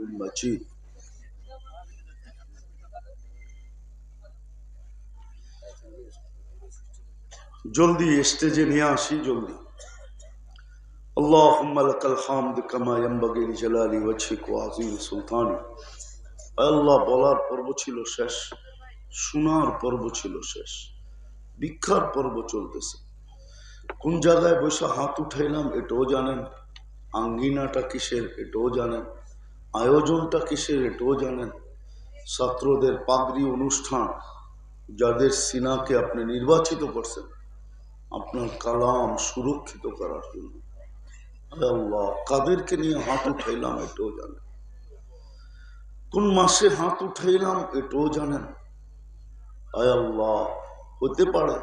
مجيد জলদি স্টেজে নিয়ে আসি জলদি اللهم لك الحمد كما ينبغي لجلال وجهك وعظيم سلطانك আল্লাহ বলার পর্ব ছিল শেষ শোনার পর্ব ছিল শেষ ভিক্ষার পর্ব চলতেছে কোন জায়গায় বসে হাত উঠাইলাম এটাও জানেন আঙ্গিনাটা কিসের এটাও জানেন আয়োজনটা কিসের এটাও জানেন। ছাত্রদের পাগড়ি অনুষ্ঠান, যাদের সিনাকে আপনি নির্বাচিত করছেন, আপনার কালাম সুরক্ষিত করার জন্য। কাদেরকে নিয়ে হাত উঠাইলাম এটাও জানেন। কোন মাসে হাত উঠাইলাম এটাও জানেন। আয় আল্লাহ, হতে পারে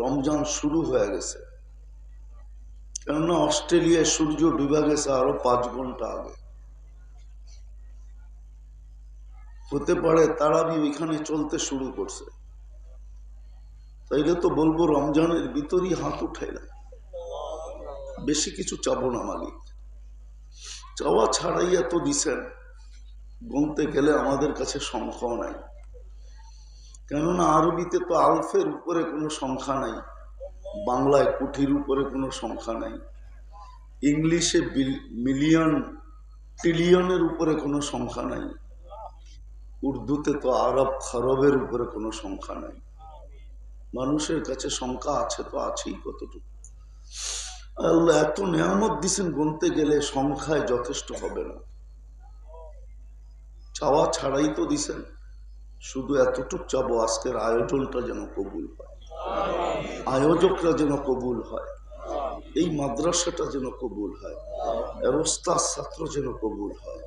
রমজান শুরু হয়ে গেছে। কেননা অস্ট্রেলিয়ায় সূর্য ডুবে গেছে আরও পাঁচ ঘণ্টা আগে। হতে পারে তারাবি এখানে চলতে শুরু করছে। তাইলে তো বলব রমজানের ভিতরই হাত উঠাইলাম বেশি কিছু চাবো না মালিক। চাওয়া ছাড়াই এত দিছেন, গুনতে গেলে আমাদের কাছে সংখ্যাও নাই। কেননা আরবিতে তো আলফের উপরে কোনো সংখ্যা নাই, বাংলায় কুঠির উপরে কোনো সংখ্যা নাই, ইংলিশে মিলিয়ন, ট্রিলিয়নের উপরে কোনো সংখ্যা নাই। উর্দুতে তো আরব খরবের উপরে কোনো সংখ্যা নাই। মানুষের কাছে সংখ্যা আছে তো আছেই কতটুকু। আল্লাহ এত নিয়ামত দিছেন গুনতে গেলে সংখ্যায় যথেষ্ট হবে না। চাওয়া ছাড়াই তো দিছেন। শুধু এতটুক চাবো আজকের আয়োজনটা যেন কবুল হয়। আয়োজকরা যেন কবুল হয়। এই মাদ্রাসাটা যেন কবুল হয়। ওস্তাদ ছাত্র যেন কবুল হয়।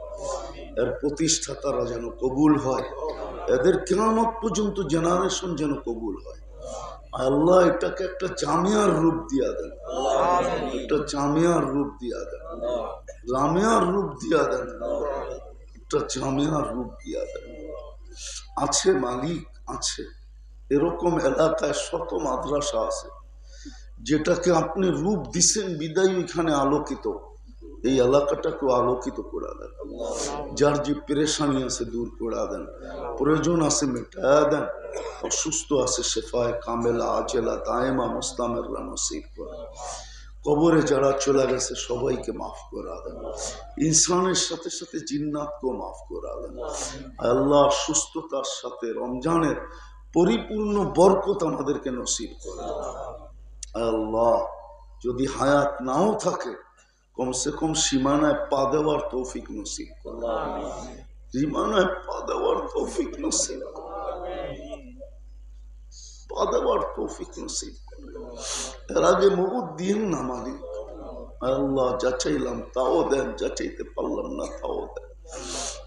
এর প্রতিষ্ঠাতারা যেন কবুল হয়। এদের কেরামত পর্যন্ত জেনারেশন যেন কবুল হয়। আল্লাহ এটাকে একটা জামিয়ার রূপ দিয়া দেন। একটা জামিয়ার রূপ দিয়া দেন। জামিয়ার রূপ দিয়া দেন। একটা জামিয়ার রূপ দিয়া দেন। আছে মালিক, আছে। এরকম এলাকায় শত মাদ্রাসা আছে, যেটাকে আপনি রূপ দিছেন বিদায় ওইখানে আলোকিত। এই এলাকাটাকেও আলোকিত করে দেন। যার যে পেরেশানি আছে দূর করে দেন। প্রয়োজন আছে মেটায়া দেন। অসুস্থ আছে শেফায় কামেলা আজেলা দায়েমা মুস্তামের নসিব করে কবরে যারা চলে গেছে সবাইকে মাফ করা দেন। ইনসানের সাথে সাথে জিন্নাতকেও মাফ করা দেন। আল্লাহ সুস্থতার সাথে রমজানের পরিপূর্ণ বরকত আমাদেরকে নসিব করে আল্লাহ যদি হায়াত নাও থাকে কমসে কম সীমানায় পা দেওয়ার তৌফিক নসিব সীমানায় পা দেওয়ার তৌফিক নসিব পা দেওয়ার তৌফিক নসিব এর আগে মহুদ দিন না মালিক। আল্লাহ যাচাইলাম তাও দেন যাচাইতে পারলাম না তাও দেন।